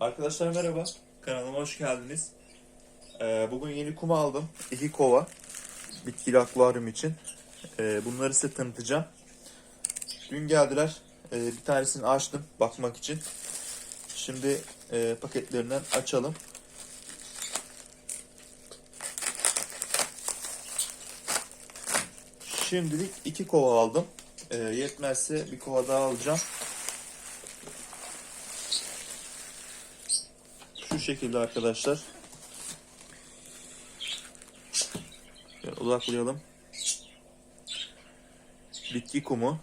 Arkadaşlar merhaba. Kanalıma hoş geldiniz. Ee, bugün yeni kum aldım. İki kova. Bitkili akvaryum için. Ee, bunları size tanıtacağım. Dün geldiler. Ee, bir tanesini açtım bakmak için. Şimdi e, paketlerinden açalım. Şimdilik iki kova aldım. Ee, yetmezse bir kova daha alacağım. Şu şekilde arkadaşlar. Şöyle odaklayalım. Bitki kumu.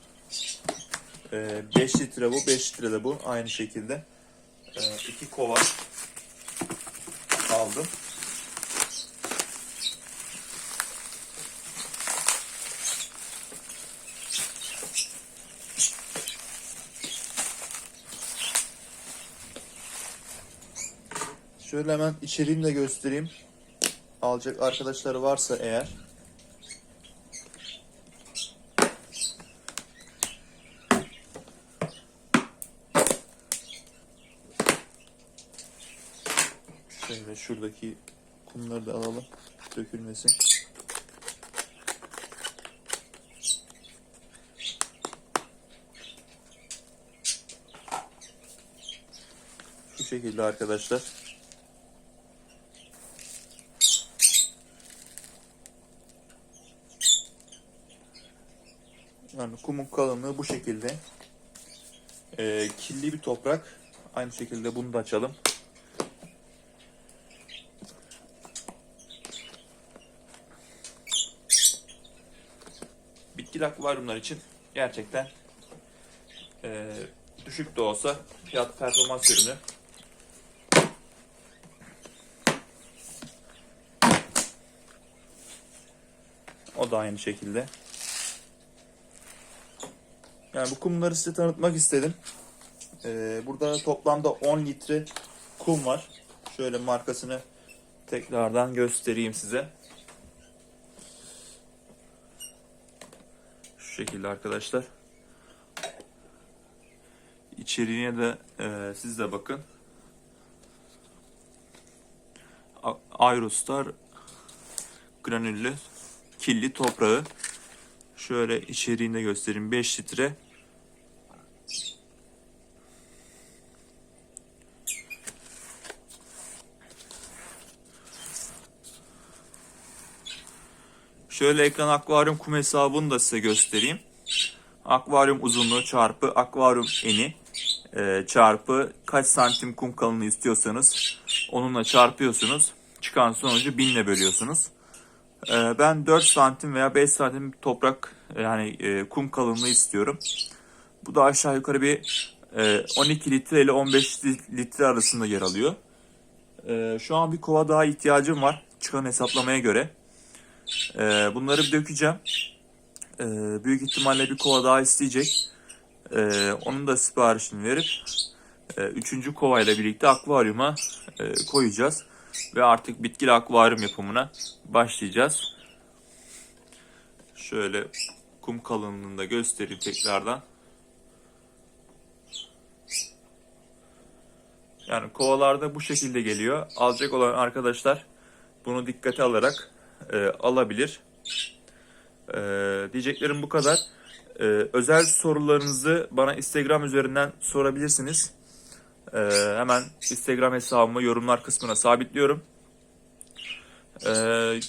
5 litre bu, 5 litre de bu. Aynı şekilde. 2 kova aldım. Şöyle hemen içeriğini de göstereyim. Alacak arkadaşları varsa eğer. Şöyle şuradaki kumları da alalım. Dökülmesin. Şu şekilde arkadaşlar. Yani kumun kalınlığı bu şekilde. Ee, kirli bir toprak. Aynı şekilde bunu da açalım. Bitkili akvaryumlar için gerçekten ee, düşük de olsa fiyat performans ürünü. O da aynı şekilde. Yani bu kumları size tanıtmak istedim. Ee, burada toplamda 10 litre kum var. Şöyle markasını tekrardan göstereyim size. Şu şekilde arkadaşlar. İçeriğine de e, siz de bakın. Aerostar granüllü killi toprağı. Şöyle içeriğini de göstereyim. 5 litre. Şöyle ekran akvaryum kum hesabını da size göstereyim. Akvaryum uzunluğu çarpı akvaryum eni e, çarpı kaç santim kum kalınlığı istiyorsanız onunla çarpıyorsunuz. Çıkan sonucu 1000 ile bölüyorsunuz. E, ben 4 santim veya 5 santim toprak yani e, kum kalınlığı istiyorum. Bu da aşağı yukarı bir e, 12 litre ile 15 litre arasında yer alıyor. E, şu an bir kova daha ihtiyacım var çıkan hesaplamaya göre. E, bunları bir dökeceğim. E, büyük ihtimalle bir kova daha isteyecek. E, onun da siparişini verip e, üçüncü kovayla birlikte akvaryuma e, koyacağız. Ve artık bitkili akvaryum yapımına başlayacağız. Şöyle kum kalınlığını da göstereyim tekrardan. Yani kovalarda bu şekilde geliyor. Alacak olan arkadaşlar bunu dikkate alarak e, alabilir. E, diyeceklerim bu kadar. E, özel sorularınızı bana Instagram üzerinden sorabilirsiniz. E, hemen Instagram hesabımı yorumlar kısmına sabitliyorum. E,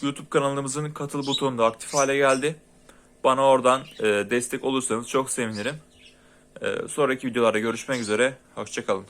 YouTube kanalımızın katıl butonu da aktif hale geldi. Bana oradan e, destek olursanız çok sevinirim. E, sonraki videolarda görüşmek üzere. Hoşçakalın.